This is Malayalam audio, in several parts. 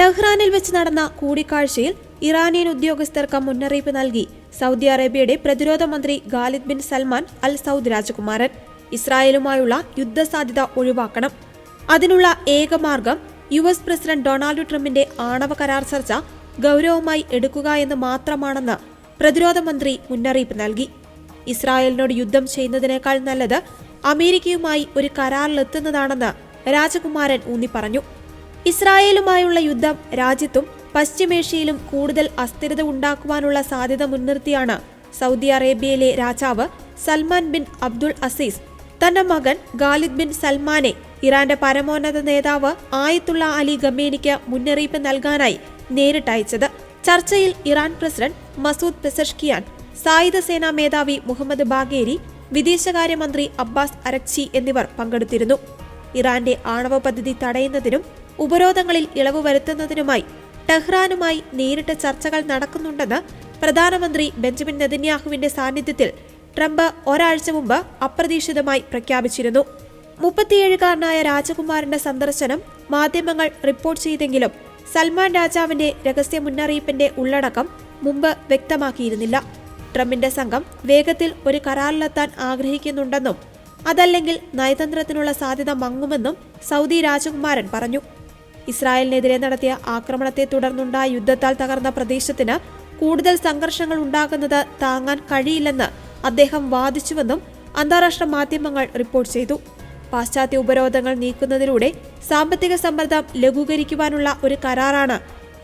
ടെഹ്റാനിൽ വെച്ച് നടന്ന കൂടിക്കാഴ്ചയിൽ ഇറാനിയൻ ഉദ്യോഗസ്ഥർക്ക് മുന്നറിയിപ്പ് നൽകി സൗദി അറേബ്യയുടെ പ്രതിരോധ മന്ത്രി Khalid bin Salman Al Saud രാജകുമാരൻ. ഇസ്രായേലുമായുള്ള യുദ്ധസാധ്യത ഒഴിവാക്കണം. അതിനുള്ള ഏക മാർഗം യു എസ് പ്രസിഡന്റ് ഡൊണാൾഡ് ട്രംപിന്റെ ആണവ കരാർ ചർച്ച ഗൗരവമായി എടുക്കുക എന്ന് മാത്രമാണെന്ന് പ്രതിരോധ മന്ത്രി മുന്നറിയിപ്പ് നൽകി. ഇസ്രായേലിനോട് യുദ്ധം ചെയ്യുന്നതിനേക്കാൾ നല്ലത് അമേരിക്കയുമായി ഒരു കരാറിലെത്തുന്നതാണെന്ന് രാജകുമാരൻ ഊന്നി പറഞ്ഞു ഇസ്രായേലുമായുള്ള യുദ്ധം രാജ്യത്തും പശ്ചിമേഷ്യയിലും കൂടുതൽ അസ്ഥിരത ഉണ്ടാക്കുവാനുള്ള സാധ്യത മുൻനിർത്തിയാണ് സൗദി അറേബ്യയിലെ രാജാവ് സൽമാൻ ബിൻ അബ്ദുൾ അസീസ്. തന്റെ മകൻ ഖാലിദ് ബിൻ സൽമാനെ ഇറാന്റെ പരമോന്നത നേതാവ് ആയത്തുള്ള അലി ഗമേനിക്ക് മുന്നറിയിപ്പ് നൽകാനായി നേരിട്ടയച്ചത് ചർച്ചയിൽ ഇറാൻ പ്രസിഡന്റ് മസൂദ് പെസഷ്കിയാൻ സായുധ സേനാ മേധാവി മുഹമ്മദ് ബാഗേരി വിദേശകാര്യമന്ത്രി അബ്ബാസ് അരക്ചി എന്നിവർ പങ്കെടുത്തിരുന്നു. ഇറാന്റെ ആണവ പദ്ധതി തടയുന്നതിനും ഉപരോധങ്ങളിൽ ഇളവ് വരുത്തുന്നതിനുമായി ടെഹ്റാനുമായി നേരിട്ട് ചർച്ചകൾ നടക്കുന്നുണ്ടെന്ന് പ്രധാനമന്ത്രി ബെഞ്ചമിൻ നെതന്യാഹുവിന്റെ സാന്നിധ്യത്തിൽ ട്രംപ് ഒരാഴ്ച മുമ്പ് അപ്രതീക്ഷിതമായി പ്രഖ്യാപിച്ചിരുന്നു. മുപ്പത്തിയേഴുകാരനായ രാജകുമാരന്റെ സന്ദർശനം മാധ്യമങ്ങൾ റിപ്പോർട്ട് ചെയ്തെങ്കിലും സൽമാൻ രാജാവിന്റെ രഹസ്യ മുന്നറിയിപ്പിന്റെ ഉള്ളടക്കം മുമ്പ് വ്യക്തമാക്കിയിരുന്നില്ല. ട്രംപിന്റെ സംഘം വേഗത്തിൽ ഒരു കരാറിലെത്താൻ ആഗ്രഹിക്കുന്നുണ്ടെന്നും അതല്ലെങ്കിൽ നയതന്ത്രത്തിനുള്ള സാധ്യത മങ്ങുമെന്നും സൗദി രാജകുമാരൻ പറഞ്ഞു. ഇസ്രായേലിനെതിരെ നടത്തിയ ആക്രമണത്തെ തുടർന്നുണ്ടായ യുദ്ധത്താൽ തകർന്ന പ്രദേശത്തിന് കൂടുതൽ സംഘർഷങ്ങൾ ഉണ്ടാകുന്നത് താങ്ങാൻ കഴിയില്ലെന്ന് അദ്ദേഹം വാദിച്ചുവെന്നും അന്താരാഷ്ട്ര മാധ്യമങ്ങൾ റിപ്പോർട്ട് ചെയ്തു. പാശ്ചാത്യ ഉപരോധങ്ങൾ നീക്കുന്നതിലൂടെ സാമ്പത്തിക സമ്മർദ്ദം ലഘൂകരിക്കുവാനുള്ള ഒരു കരാറാണ്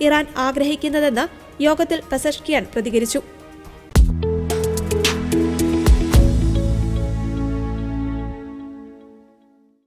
ഇറാൻ ആഗ്രഹിക്കുന്നതെന്ന് യോഗത്തിൽ പെസഷ്കിയാൻ പ്രതികരിച്ചു.